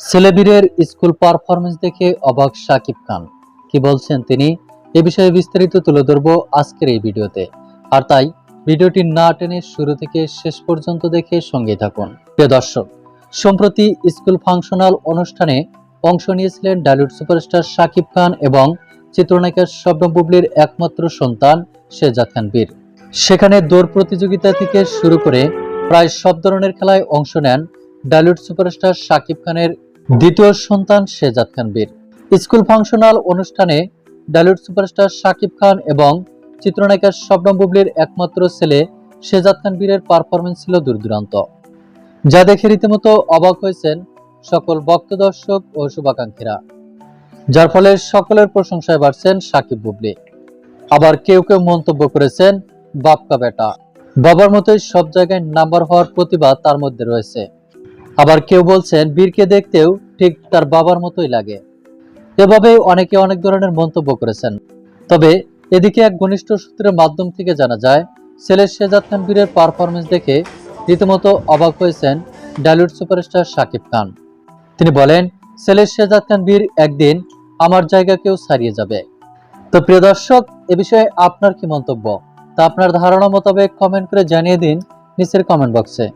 ছেলেবীরের school performance দেখে অবাক সাকিব খান। কি বলছেন তিনি? এ বিষয়ে বিস্তারিত তুলে ধরব আজকের এই ভিডিওতে। আর তাই, ভিডিওটি না টেনে শুরু থেকে শেষ পর্যন্ত দেখে সঙ্গে থাকুন। প্রিয় দর্শক, সম্প্রতি স্কুল ফাংশনাল অনুষ্ঠানে অংশ নিয়েছিলেন ডালিউড সুপারস্টার সাকিব খান এবং চিত্রনায়িকা শবনম বুবলির একমাত্র সন্তান শেজাদ খান বীর। সেখানে দৌড় প্রতিযোগিতা থেকে শুরু করে প্রায় সব ধরনের খেলায় অংশ নেন ডালিউড সুপারস্টার শাকিব খানের দ্বিতীয় সন্তান শেজাদ খান বীর। স্কুল ফাংশনাল অনুষ্ঠানে ডালিউড সুপারস্টার শাকিব খান এবং চিত্রনায়িকা শবনম বুবলির একমাত্র ছেলে শেজাদ খান বীরের পারফরমেন্স ছিল দূরদূরান্ত। যা দেখে রীতিমতো অবাক হয়েছেন সকল ভক্ত দর্শক ও শুভাকাঙ্ক্ষীরা। যার ফলে সকলের প্রশংসায় বাড়ছেন সাকিব বুবলি। আবার কেউ কেউ মন্তব্য করেছেন, বাপকা বেটা। বাবার মতোই সব জায়গায় নাম্বার হওয়ার প্রতিভা তার মধ্যে রয়েছে। আবার কেউ বলছেন, বীরকে দেখতেও ঠিক তার বাবার মতোই লাগে। এভাবে অনেকে অনেক ধরনের মন্তব্য করেছেন। তবে এদিকে এক ঘনিষ্ঠ সূত্রের মাধ্যম থেকে জানা যায় ছেলে শেজাদ খান বীরের পারফরমেন্স দেখে রীতিমতো অবাক হয়েছেন ডালিউড সুপারস্টার শাকিব খান। তিনি বলেন ছেলে শেজাদ খান বীর একদিন আমার জায়গাকেও ছাড়িয়ে যাবে। তো প্রিয় দর্শক, এ বিষয়ে আপনার কি মন্তব্য? তা আপনার ধারণা মোতাবেক কমেন্ট করে জানিয়ে দিন নিচের কমেন্ট বক্সে